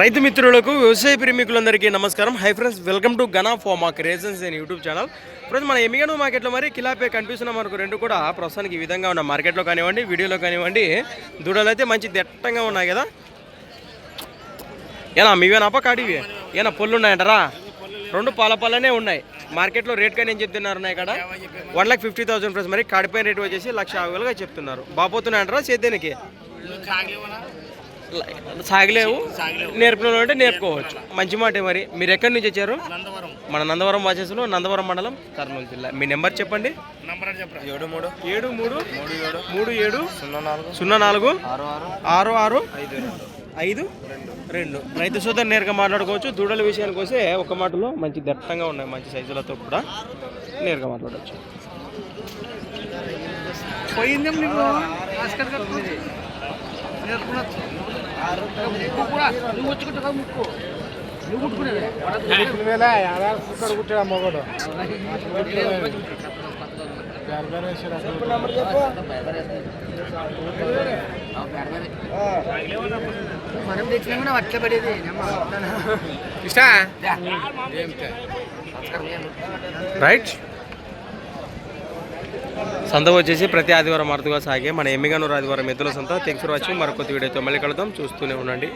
రైతు మిత్రులకు వ్యవసాయ ప్రేమికులందరికీ నమస్కారం. హై ఫ్రెండ్స్ వెల్కమ్ టు గనా FOMO creations and YouTube channel friends మన ఎమిగను మార్కెట్లో మరి కిలాపే కనిపిస్తున్న మనకు రెండు కూడా ప్రస్తుతానికి ఈ విధంగా ఉన్న మార్కెట్లో కానివ్వండి వీడియోలో కానివ్వండి దూడలు అయితే మంచి దట్టంగా ఉన్నాయి కదా. ఏనా మీవేనాపా కాడివి. ఏనా పళ్ళు ఉన్నాయంటారా? రెండు పాల పళ్ళనే ఉన్నాయి. మార్కెట్లో రేట్ కానీ ఏం చెప్తున్నారు ఇక్కడ? One lakh fifty thousand plus మరి కాడిపోయిన రేట్ వచ్చేసి లక్ష యాభై వేలుగా చెప్తున్నారు. బాపోతున్నాయంటారా సేద్యానికి సాగలేవు. నేర్పిన అంటే నేర్పుకోవచ్చు. మంచి మాట మరి. మీరు ఎక్కడి నుంచి వచ్చారు? మన నందవరం వాచెస్లో నందవరం మండలం కర్నూలు జిల్లా. మీ నెంబర్ చెప్పండి. ఏడు మూడు. ఏడు మూడు మూడు ఏడు. సున్నా నాలుగు. సున్నా నాలుగు ఆరు ఆరు. ఆరు ఆరు ఐదు ఐదు? రెండు. రైతు సోదరు నేరుగా మాట్లాడుకోవచ్చు. దూడల విషయానికి వస్తే ఒక మాటలో మంచి దట్టంగా ఉన్నాయి మంచి సైజులతో కూడా నేరుగా మాట్లాడవచ్చు పోయిందేం మనం తెచ్చినా కూడా అట్లా పడేది. రైట్. సంత వచ్చేసి ప్రతి ఆదివారం అరుదుగా సాగే. మన ఎమ్మిగానూరు ఆదివారం ఎద్దుల సంత. థ్యాంక్స్ ఫర్ వాచింగ్ మరొక వీడియోతో మళ్ళీ కలుద్దాం. చూస్తూనే ఉండండి.